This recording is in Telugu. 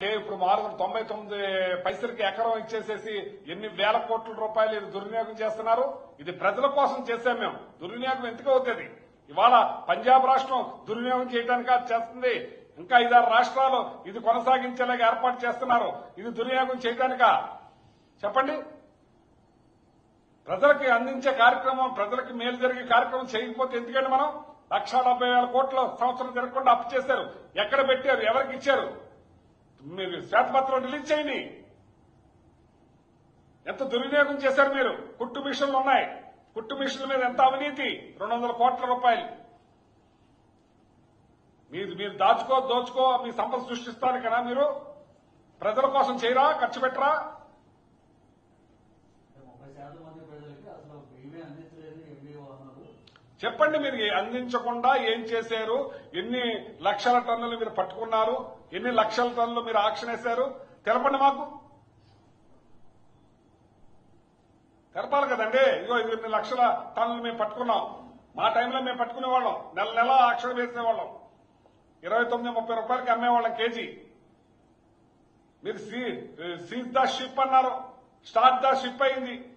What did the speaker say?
అంటే ఇప్పుడు మామూలుగా తొంభై తొమ్మిది పైసలకి ఎకరం ఇచ్చేసేసి ఎన్ని వేల కోట్ల రూపాయలు ఇది దుర్వినియోగం చేస్తున్నారు? ఇది ప్రజల కోసం చేశాం మేము. దుర్వినియోగం ఎందుకు అవుతుంది? ఇవాళ పంజాబ్ రాష్ట్రం దుర్వినియోగం చేయడానికి అది చేస్తుంది. ఇంకా ఐదారు రాష్ట్రాలు ఇది కొనసాగించేలాగా ఏర్పాటు చేస్తున్నారు. ఇది దుర్వినియోగం చేయడానిక చెప్పండి. ప్రజలకి అందించే కార్యక్రమం ప్రజలకి మేలు జరిగే కార్యక్రమం చేయకపోతే ఎందుకండి మనం? లక్ష డెబ్బై వేల కోట్ల సంవత్సరం తిరగకుండా అప్పు చేశారు. ఎక్కడ పెట్టారు? ఎవరికి ఇచ్చారు? మీరు శ్వేతపత్రం రిలీజ్ చేయండి. ఎంత దుర్వినియోగం చేశారు మీరు? కుట్టు మిషన్లు ఉన్నాయి. కుట్టు మిషన్ల మీద ఎంత అవినీతి? రెండు వందల కోట్ల రూపాయలు. మీరు మీరు దాచుకో దోచుకో మీ సంపద సృష్టిస్తాను కదా మీరు? ప్రజల కోసం చేయరా? ఖర్చు పెట్టరా? ముప్పై శాతం మంది ప్రజలకి అసలు ఇవే అందించలేదు చెప్పండి మీరు అందించకుండా ఏం చేశారు? ఎన్ని లక్షల టన్నులు మీరు పట్టుకున్నారు? ఎన్ని లక్షల టన్నులు మీరు ఆక్షన్ వేశారు? తెలపండి మాకు. తెలపాలి కదండి. ఇగో ఇన్ని లక్షల టన్నులు మేము పట్టుకున్నాం. మా టైంలో మేము పట్టుకునేవాళ్ళం. నెల నెల ఆక్షన్ వేసేవాళ్ళం. ఇరవై తొమ్మిది ముప్పై రూపాయలకి అమ్మేవాళ్ళం కేజీ. మీరు సీ సీజ్ ద షిప్ అన్నారు. స్టార్ట్ ద షిప్ అయింది.